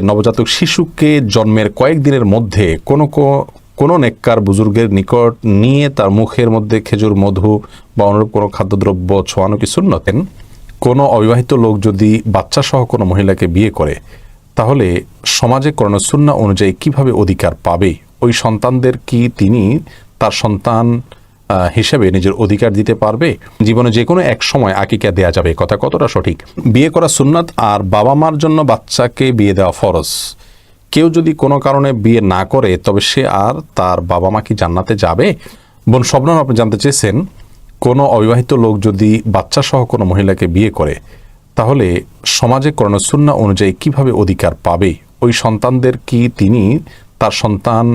নবজাতক শিশুকে জন্মের কয়েকদিনের মধ্যে কোনো কোনো নেককার বুজুর্গের নিকট নিয়ে তার মুখের মধ্যে খেজুর, মধু বা অনুরূপ কোনো খাদ্যদ্রব্য ছোঁয়ানো কি সুন্নতেন? কোনো অবিবাহিত লোক যদি বাচ্চা সহ কোনো মহিলাকে বিয়ে করে, তাহলে সমাজে করানো সুন্না অনুযায়ী কীভাবে অধিকার পাবে? ওই সন্তানদের কি তিনি তার সন্তান হিসেবে নিজের অধিকার দিতে পারবে। জীবনে যে কোনো এক সময় আকিকা দেয়া যাবে, কথা কতটা সঠিক? বিয়ে করা সুন্নাত আর বাবা মার জন্য বাচ্চাকে বিয়ে দেওয়া ফরজ। কেউ যদি কোনো কারণে বিয়ে না করে, তবে সে আর তার বাবা মা কি জান্নাতে যাবে? বোন স্বপ্ন আপনি জানতে চেয়েছেন, কোনো অবিবাহিত লোক যদি বাচ্চা সহ কোনো মহিলাকে বিয়ে করে, তাহলে সমাজে করানো সুন্না অনুযায়ী কীভাবে অধিকার পাবে? ওই সন্তানদের কি তিনি তার সন্তান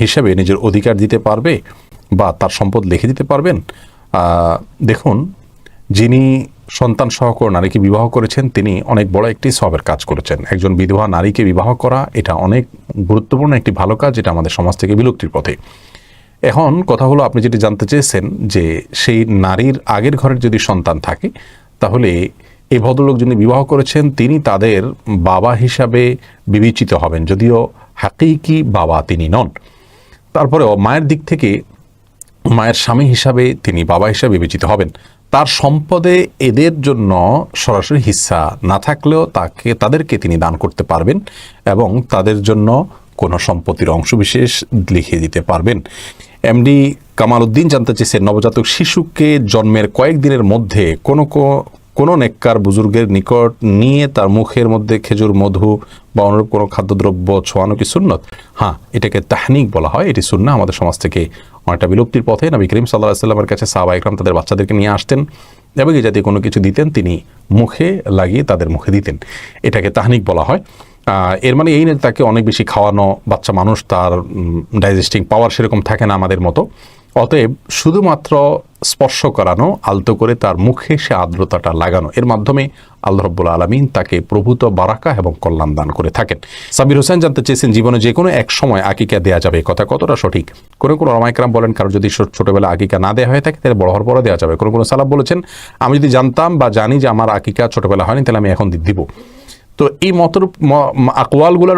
হিসেবে নিজের অধিকার দিতে পারবে? বা তার সম্পদ লিখে দিতে পারবেন। দেখুন, যিনি সন্তান সহকর নারীকে বিবাহ করেছেন, তিনি অনেক বড় একটি সবের কাজ করেছেন। একজন বিধবা নারীকে বিবাহ করা, এটা অনেক গুরুত্বপূর্ণ একটি ভালো কাজ যেটা আমাদের সমাজ থেকে বিলুপ্তির পথে। এখন কথা হলো, আপনি যেটি জানতে চেয়েছেন যে সেই নারীর আগের ঘরের যদি সন্তান থাকে, তাহলে এই ভদ্রলোক যিনি বিবাহ করেছেন, তিনি তাদের বাবা হিসাবে বিবেচিত হবেন, যদিও হাকিকি বাবা তিনি নন। তারপরেও মায়ের দিক থেকে মায়ের স্বামী হিসাবে তিনি বাবা হিসাবে বিবেচিত হবেন। তার সম্পদে এদের জন্য সরাসরি হিস্সা না থাকলেও তাকে, তাদেরকে তিনি দান করতে পারবেন এবং তাদের জন্য কোনো সম্পত্তির অংশবিশেষ লিখে দিতে পারবেন। এমডি কামাল উদ্দিন জানতে চেয়েছেন, নবজাতক শিশুকে জন্মের কয়েকদিনের মধ্যে কোনো কোনো নেককার বুজুর্গের নিকট নিয়ে তার মুখের মধ্যে খেজুর, মধু বা অনুরূপ কোনো খাদ্যদ্রব্য ছোঁয়ানো কি সুন্নত? হ্যাঁ এটাকে তাহনিক বলা হয়। এটি সুন্না আমাদের সমাজ থেকে অনেকটা বিলুপ্তির পথে নবী করিম সাল্লাহ সাল্লামের কাছে সাহাবা ইকরাম তাদের বাচ্চাদেরকে নিয়ে আসতেন এবং এই জাতীয় কোনো কিছু দিতেন, তিনি মুখে লাগিয়ে তাদের মুখে দিতেন। এটাকে তাহনিক বলা হয়। এর মানে এই নয় তাকে অনেক বেশি খাওয়ানো, বাচ্চা মানুষ তার ডাইজেস্টিং পাওয়ার সেরকম থাকে না আমাদের মতো। অতএব শুধুমাত্র স্পর্শ করানো, আলতো করে তার মুখে সে আর্দ্রতাটা লাগানো। এর মাধ্যমে আল্লাহ রব্বুল আলমিন তাকে প্রভূত বারাকা এবং কল্যাণ দান করে থাকেন। সাবির হোসেন জানতে চেয়েছেন, জীবনে যে কোনো এক সময় আকিকা দেওয়া যাবে। কথা কতটা সঠিক? কোনো কোনো রমাইকরাম বলেন, কারও যদি ছোটবেলা আকিকা না দেওয়া হয়ে থাকে, তাহলে বড় হওয়ার পরে দেওয়া যাবে। কোনো কোনো সালাব বলেছেন, আমি যদি জানতাম বা জানি যে আমার আকিকা ছোটবেলা হয়নি, তাহলে আমি এখন দিব। তো এই মতর ম-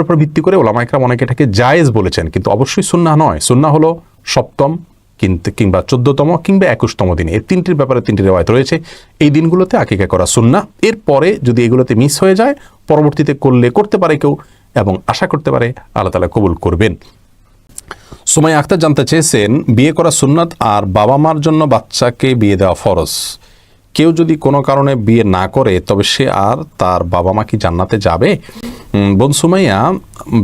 উপর ভিত্তি করে ওলামা একরাম অনেকে এটাকে জায়েজ বলেছেন। কিন্তু অবশ্যই সুন্না নয়। সুন্না হলো সপ্তম কিন্তু কিংবা চোদ্দতম কিংবা একুশতম দিনে। এই তিনটির ব্যাপারে তিনটি রেওয়ায়ত রয়েছে। এই দিনগুলোতে আকিকা করা সুন্না এরপরে যদি এগুলোতে মিস হয়ে যায়, পরবর্তীতে করলে করতে পারে কেউ এবং আশা করতে পারে আল্লাহ তালা কবুল করবেন। সুমাই আক্তার জানতে চেয়েছেন, বিয়ে করা সুন্নাত আর বাবা মার জন্য বাচ্চাকে বিয়ে দেওয়া ফরজ। কেউ যদি কোনো কারণে বিয়ে না করে, তবে সে আর তার বাবা মা কি জান্নাতে যাবে? বোন সুমাইয়া,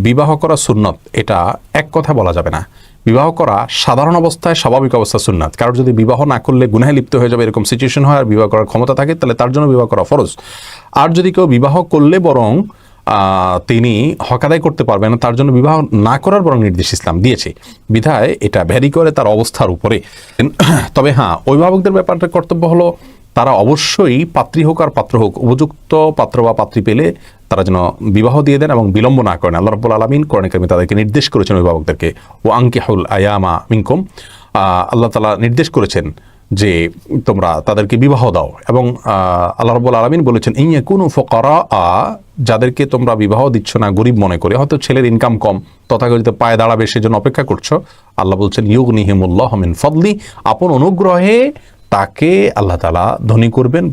বিবাহ করা সুন্নত, এটা এক কথা বলা যাবে না। বিবাহ করা সাধারণ অবস্থায় স্বাভাবিক অবস্থা সুন্নাত। কারোর যদি বিবাহ না করলে গুনাহে লিপ্ত হয়ে যাবে এরকম সিচুয়েশন হয় আর বিবাহ করার ক্ষমতা থাকে, তাহলে তার জন্য বিবাহ করা ফরজ। আর যদি কেউ বিবাহ করলে বরং তিনি হক আদায় করতে পারবেন না, তার জন্য বিবাহ না করার বরং নির্দেশ ইসলাম দিয়েছে। বিধায় এটা ভ্যারি করে তার অবস্থার উপরে। তবে হ্যাঁ অভিভাবকদের ব্যাপারটা কর্তব্য হলো তারা অবশ্যই পাত্রী হোক আর পাত্র হোক উপযুক্ত পাত্র বা পাত্রী পেলে তারা যেন বিবাহ দিয়ে দেন এবং বিলম্ব না করেন। আল্লাহ রব্বুল আলমিন কোরআন কারিমে তাদেরকে নির্দেশ করেছেন অভিভাবকদেরকে ও আঙ্কিহুল আয়ামা মিনকুম আহ, আল্লাহ তালা নির্দেশ করেছেন যে তোমরা তাদেরকে বিবাহ দাও এবং আল্লাহ রব্বুল আলমিন বলেছেন ইয়ে কোন ফকরা আ যাদেরকে তোমরা বিবাহ দিচ্ছ না গরিব মনে করে হয়তো ছেলের ইনকাম কম তথাকথিত পায়ে দাঁড়াবে সেজন্য অপেক্ষা করছ। আল্লাহ বলছেন ইউগ নিহিমুল্লাহ মিন ফদলি আপন অনুগ্রহে তাকে আল্লাহ তালা ধনী করবেন